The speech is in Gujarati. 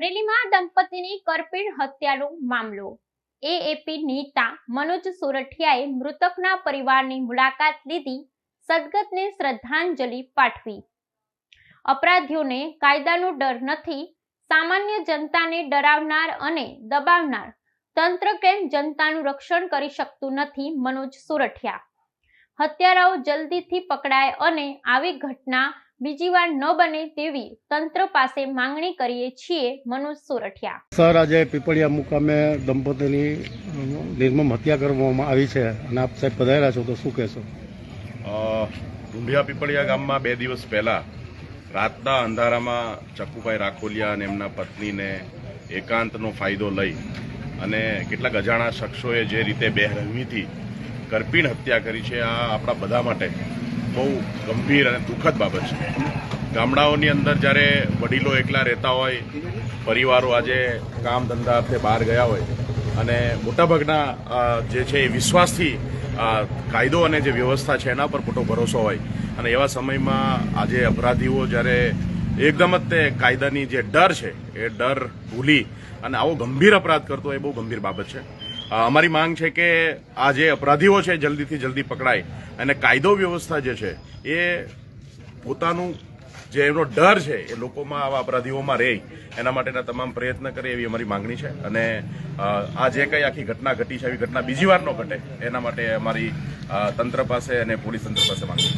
અમરેલીમાં દંપતીની કરપીણ હત્યાનો મામલો. એએપી નેતા મનોજ સોરઠિયાએ મૃતકના પરિવારની મુલાકાત લીધી, સદગતને શ્રદ્ધાંજલિ પાઠવી. અપરાધીઓને કાયદાનો ડર નથી, સામાન્ય જનતાને ડરાવનાર અને દબાવનાર. તંત્ર કેમ જનતાનું રક્ષણ કરી શકતું નથી મનોજ સોરઠિયા? હત્યારાઓ જલ્દીથી પકડાય અને આવી ઘટના બીજી વાર ન બને તેવી તંત્ર પાસે માંગણી કરીએ છીએ મનોજ સોરઠિયા. સર આજે પીપળિયા મુકામે દંપતીની નિર્મમ હત્યા કરવામાં આવી છે અને આપ સાહેબ પધાર્યા છો તો શું કહેશો? ઢુંઢિયા પીપળિયા ગામમાં બે દિવસ પહેલા રાતના અંધારામાં ચક્કુભાઈ રાખોલિયા અને એમના પત્નીને એકાંતનો ફાયદો લઈ અને કેટલાક અજાણા શખ્સોએ જે રીતે બેરહમીથી કરપીણ હત્યા કરી છે આ આપણા બધા માટે બહુ ગંભીર અને દુઃખદ બાબત છે. ગામડાઓની અંદર જ્યારે વડીલો એકલા રહેતા હોય, પરિવારો આજે કામ ધંધા અર્થે બહાર ગયા હોય અને મોટાભાગના જે છે એ વિશ્વાસથી કાયદો અને જે વ્યવસ્થા છે એના પર મોટો ભરોસો હોય. અને એવા સમયમાં આજે અપરાધીઓ જ્યારે એકદમ જ તે કાયદાની જે ડર છે, એ ડર ભૂલી અને આવો ગંભીર અપરાધ કરતો એ બહુ ગંભીર બાબત છે. અમારી માંગ છે કે આ જે અપરાધીઓ છે, જલ્દીથી જલ્દી પકડાય અને કાયદો વ્યવસ્થા જે છે, એ પોતાનું જે એનો ડર છે, એ લોકોમાં આવા અપરાધીઓમાં રહે. એના માટેના તમામ પ્રયત્ન કરે એવી અમારી માંગણી છે અને આ જે કંઈ આખી ઘટના ઘટી છે એવી ઘટના બીજી વાર ન ઘટે, એના માટે અમારી તંત્ર પાસે અને પોલીસ તંત્ર પાસે માંગણી